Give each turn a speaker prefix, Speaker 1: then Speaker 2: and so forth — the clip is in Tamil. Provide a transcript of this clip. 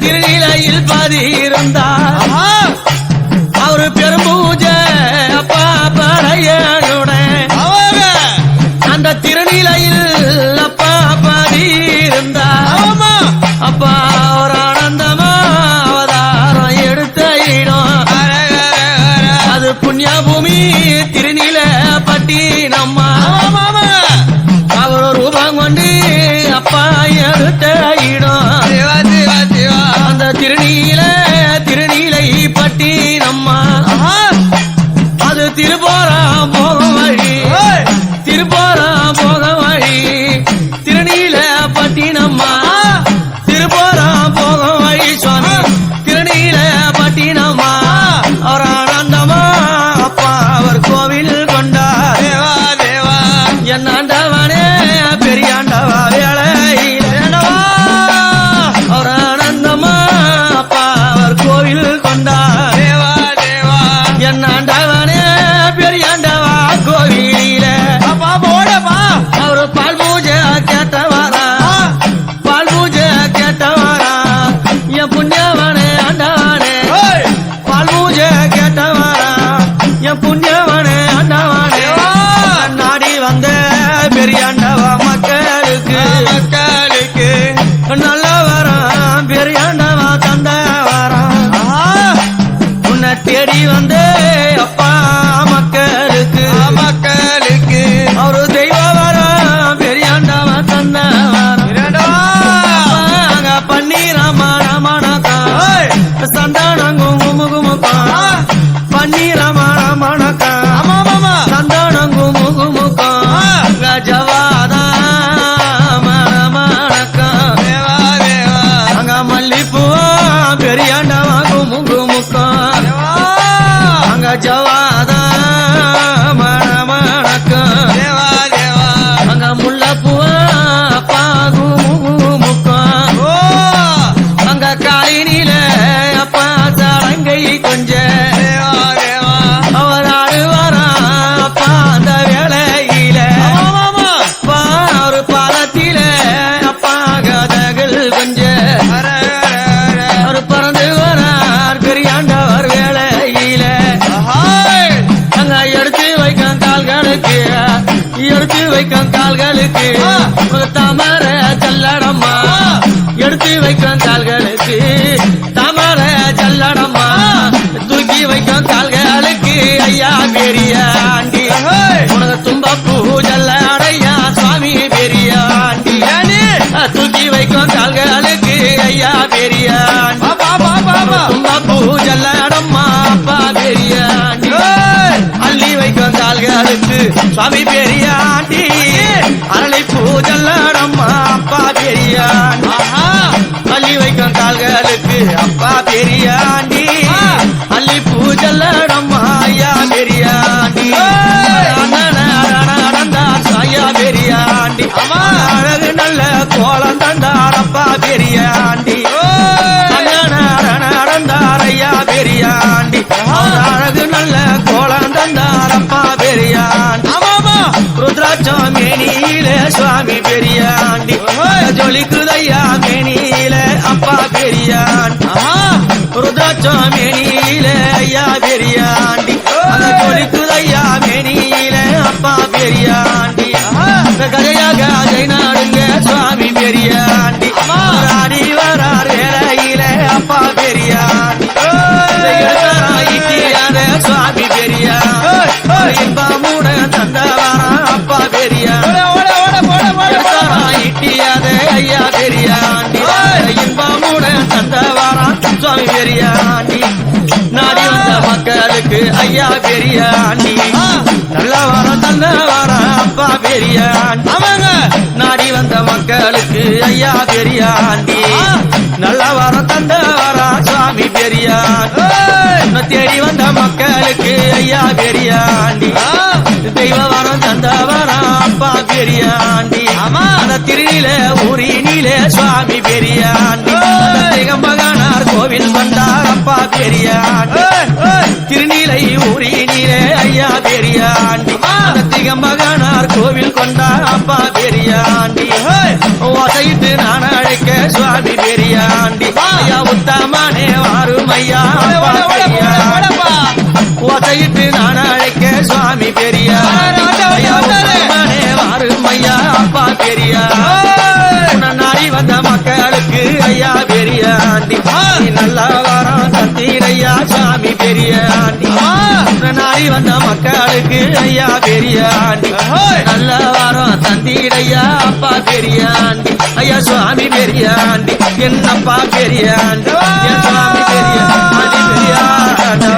Speaker 1: திருநிலையில் பாதி இருந்தார்
Speaker 2: ஆஹா.
Speaker 1: அவரு பெரும்பூஜை அப்பா பறையனுடன்
Speaker 2: அவங்க
Speaker 1: அந்த திருநிலையில் அப்பா பாதி இருந்தார் அப்பா ஒரு ஆனந்தமா அவதாரம் எடுத்த இடம். அது புண்ணிய பூமி திருநில பட்டினம்மா
Speaker 2: ஆமா ஆமா.
Speaker 1: அவர் ரூபம் கொண்டு அப்பா எடுத்த அது திருப்போரம் வைக்கும் கால்களுக்கு. தாமர ஜல்லடம்மா எடுத்து வைக்கும் கால்களுக்கு. தாமர ஜல்லடம்மா தூக்கி வைக்கும் கால்களுக்கு. ஐயா பெரிய ஆண்டி. உனக்கு தும்ப பூ ஜல்லடையா சுவாமி பெரிய ஆண்டி. தூக்கி வைக்கும் கால்களுக்கு. ஐயா பெரிய தும்ப பூ ஜல்லடம்மா அப்பா பெரிய அள்ளி வைக்கும் கால்களுக்கு. சுவாமி பெரியாண்டி அரளை பூஜல்லடம்மா அப்பா
Speaker 2: ஆஹா.
Speaker 1: அள்ளி வைக்கும் கால்களுக்கு அப்பா பெரியாண்டி. அள்ளி பூஜல்லடம்மா சுவாமி பெரியாண்டி. ஜொலிக்குதையா மேனியில அப்பா பெரியாண்டி. ருத்ராட்சம் மேனியில ஐயா பெரியாண்டி. ஜொலிக்குதையா மேனியில அப்பா பெரியாண்டி. கதையாக கதை நாடுங்க சுவாமி பெரியாண்டி மக்களுக்கு ஐயா பெரியாண்டி நல்ல வரம் தந்த வரம் அப்பா பெரியாண்டி
Speaker 2: ஆமாங்க.
Speaker 1: நாடி வந்த மக்களுக்கு ஐயா பெரியாண்டி நல்ல வரம் தந்த வரா சுவாமி உன்னை தேடி வந்த மக்களுக்கு ஐயா பெரியாண்டி தெய்வ வரம் தந்த வரா அப்பா பெரியாண்டி
Speaker 2: ஆமா.
Speaker 1: அந்த திருநில ஊரினிலே சுவாமி பெரியாண்டி அந்த திகம்பகனார் கோவில் வந்தார் அப்பா பெரியாண்டி. திருநீலை ஊரினிலே ஐயா பெரியாண்டி. அந்த திகம்பகனார் கோவில் கொண்டார் அப்பா பெரியாண்டி. ஓசையிட்டு நான் அழைக்க சுவாமி பெரியாண்டி. ஐயா உத்தமனே வாரும் ஐயா
Speaker 2: ஓட,
Speaker 1: சாமி பெரியாண்டி
Speaker 2: ஆ.
Speaker 1: நாடி வந்த மக்களுக்கு ஐயா பெரியாண்டி
Speaker 2: ஏய்.
Speaker 1: நல்ல வாரம் தந்தீரையா அப்பா பெரியாண்டி ஐயா சுவாமி பெரியாண்டி என்னப்பா பெரியாண்டி என் சுவாமி பெரியாண்டி பெரியாண்டி